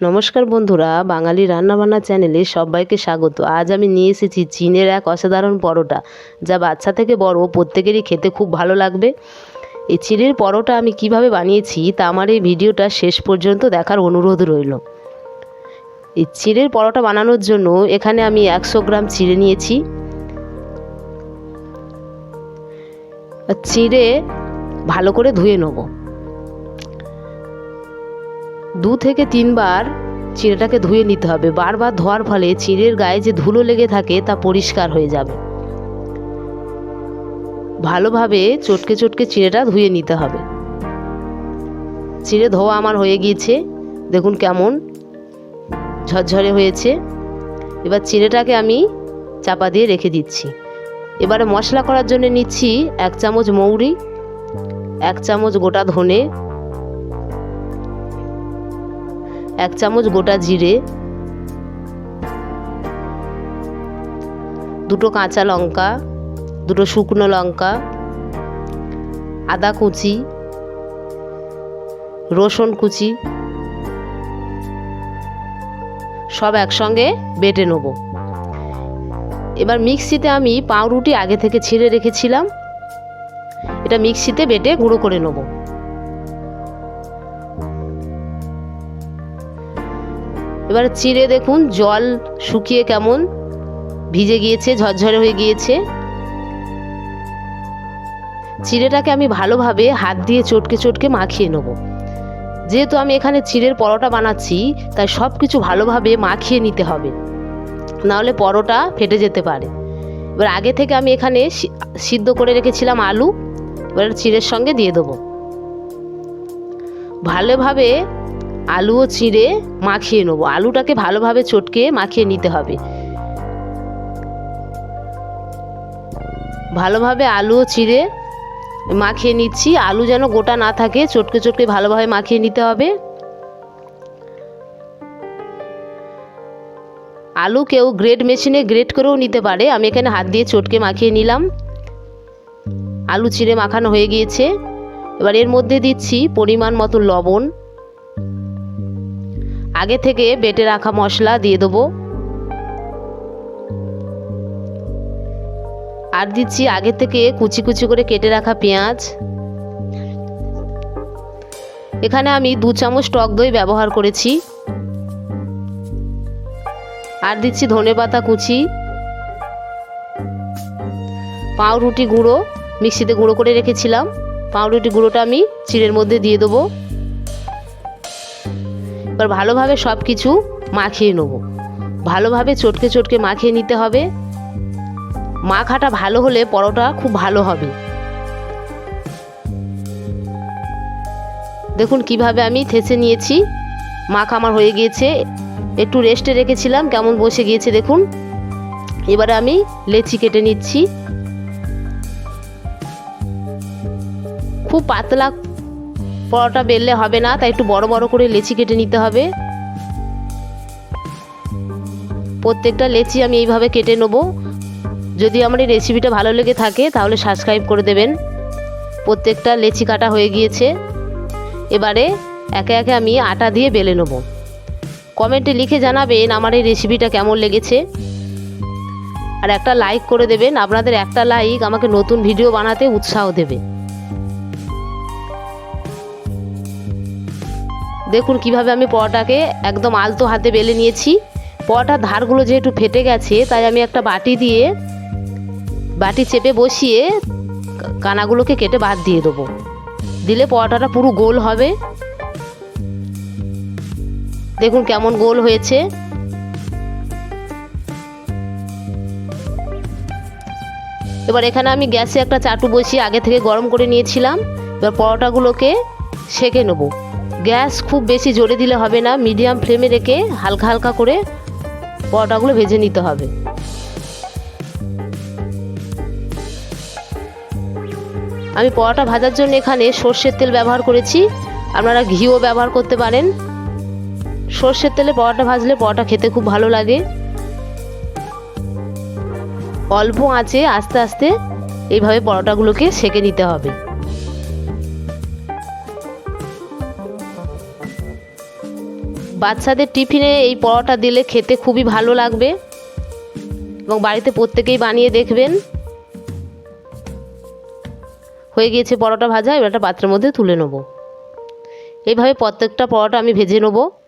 নমস্কার বন্ধুরা, বাঙালি রান্নাবান্না চ্যানেলে সবাইকে স্বাগত। আজ আমি নিয়ে এসেছি চীনের এক অসাধারণ পরোটা, যা বাচ্চা থেকে বড় প্রত্যেকেরই খেতে খুব ভালো লাগবে। এই চিড়ের পরোটা আমি কীভাবে বানিয়েছি, তা আমার এই ভিডিওটা শেষ পর্যন্ত দেখার অনুরোধ রইল। এই চিড়ের পরোটা বানানোর জন্য এখানে আমি একশো গ্রাম চিড়ে নিয়েছি। চিড়ে ভালো করে ধুয়ে নেব। দু থেকে তিনবার চিড়েটাকে ধুয়ে নিতে হবে। বারবার ধোয়ার ফলে চিড়ের গায়ে যে ধুলো লেগে থাকে তা পরিষ্কার হয়ে যাবে। ভালোভাবে চটকে চটকে চিড়েটা ধুয়ে নিতে হবে। চিড়ে ধোয়া আমার হয়ে গিয়েছে। দেখুন কেমন ঝরঝরে হয়েছে। এবার চিড়েটাকে আমি চাপা দিয়ে রেখে দিচ্ছি। এবারে মশলা করার জন্য নিচ্ছি এক চামচ মৌরি, এক চামচ গোটা ধনে এক চামচ গোটা জিরে, দুটো কাঁচা লঙ্কা, দুটো শুকনো লঙ্কা, আদা কুচি, রসুন কুচি, সব একসঙ্গে বেটে নেব। এবার মিক্সিতে আমি পাউরুটি আগে থেকে ছিঁড়ে রেখেছিলাম। এটা মিক্সিতে বেটে গুঁড়ো করে নেব। এবার চিড়ে দেখুন, জল শুকিয়ে কেমন ভিজে গিয়েছে, ঝরঝরে হয়ে গিয়েছে। চিড়েটাকে আমি ভালোভাবে হাত দিয়ে চটকে চটকে মাখিয়ে নেব। যেহেতু আমি এখানে চিড়ের পরোটা বানাচ্ছি, তাই সব কিছু ভালোভাবে মাখিয়ে নিতে হবে। নাহলে পরোটা ফেটে যেতে পারে। এবার আগে থেকে আমি এখানে সিদ্ধ করে রেখেছিলাম আলু। এবার চিড়ের সঙ্গে দিয়ে দেবো। ভালোভাবে আলুও চিড়ে মাখিয়ে নেব। আলুটাকে ভালোভাবে চটকে মাখিয়ে নিতে হবে। ভালোভাবে আলুও চিড়ে মাখিয়ে নিচ্ছি। আলু যেন গোটা না থাকে, চটকে চটকে ভালোভাবে মাখিয়ে নিতে হবে। আলু কেউ গ্রেড মেশিনে গ্রেড করেও নিতে পারে। আমি এখানে হাত দিয়ে চটকে মাখিয়ে নিলাম। আলু চিড়ে মাখানো হয়ে গিয়েছে। এবার এর মধ্যে দিচ্ছি পরিমাণ মতো লবণ। আগে থেকে বেটে রাখা মশলা দিয়ে দেবো। আর দিচ্ছি আগে থেকে কুচি কুচি করে কেটে রাখা পেঁয়াজ। এখানে আমি দু চামচ টক দই ব্যবহার করেছি। আর দিচ্ছি ধনে পাতা কুচি। পাউরুটি গুঁড়ো, মিক্সিতে গুঁড়ো করে রেখেছিলাম। পাউরুটি গুঁড়োটা আমি চিড়ের মধ্যে দিয়ে দেবো। এবার ভালোভাবে সব কিছু মাখিয়ে নেব। ভালোভাবে চটকে চটকে মাখিয়ে নিতে হবে। মাখাটা ভালো হলে পরোটা খুব ভালো হবে। দেখুন কীভাবে আমি থেসে নিয়েছি। মাখা আমার হয়ে গিয়েছে। একটু রেস্টে রেখেছিলাম, কেমন বসে গিয়েছে দেখুন। এবারে আমি লেচি কেটে নিচ্ছি। খুব পাতলা পরোটা বেললে হবে না, তাই একটু বড় বড় করে লেচি কেটে নিতে হবে। প্রত্যেকটা লেচি আমি এইভাবে কেটে নেব। যদি আমার এই রেসিপিটা ভালো লেগে থাকে, তাহলে সাবস্ক্রাইব করে দেবেন। প্রত্যেকটা লেচি কাটা হয়ে গিয়েছে। এবারে একে একে আমি আটা দিয়ে বেলে নেব। কমেন্টে লিখে জানাবেন আমার এই রেসিপিটা কেমন লেগেছে। আর একটা লাইক করে দেবেন। আপনাদের একটা লাইক আমাকে নতুন ভিডিও বানাতে উৎসাহ দেবে। দেখুন কীভাবে আমি পরোটাকে একদম আলতো হাতে বেলে নিয়েছি। পরোটার ধারগুলো যেহেতু ফেটে গেছে, তাই আমি একটা বাটি দিয়ে বাটি চেপে বসিয়ে কানাগুলোকে কেটে বাদ দিয়ে দেবো। দিলে পরোটাটা পুরো গোল হবে। দেখুন কেমন গোল হয়েছে। এবার এখানে আমি গ্যাসে একটা চাটু বসিয়ে আগে থেকে গরম করে নিয়েছিলাম। এবার পরোটাগুলোকে সেকে নেব। গ্যাস খুব বেশি জোরে দিলে হবে না, মিডিয়াম ফ্লেমে রেখে হালকা হালকা করে পরোটাগুলো ভেজে নিতে হবে। আমি পরোটা ভাজার জন্য এখানে সর্ষের তেল ব্যবহার করেছি। আপনারা ঘিও ব্যবহার করতে পারেন। সর্ষের তেলে পরোটা ভাজলে পরোটা খেতে খুব ভালো লাগে। অল্প আঁচে আস্তে আস্তে এইভাবে পরোটাগুলোকে সেকে নিতে হবে। বাচ্চাদের টিফিনে এই পরোটা দিলে খেতে খুবই ভালো লাগবে। এবং বাড়িতে প্রত্যেকেই বানিয়ে দেখবেন। হয়ে গিয়েছে পরোটা ভাজা, এবার একটা পাত্রের মধ্যে তুলে নেব। এইভাবে প্রত্যেকটা পরোটা আমি ভেজে নেব।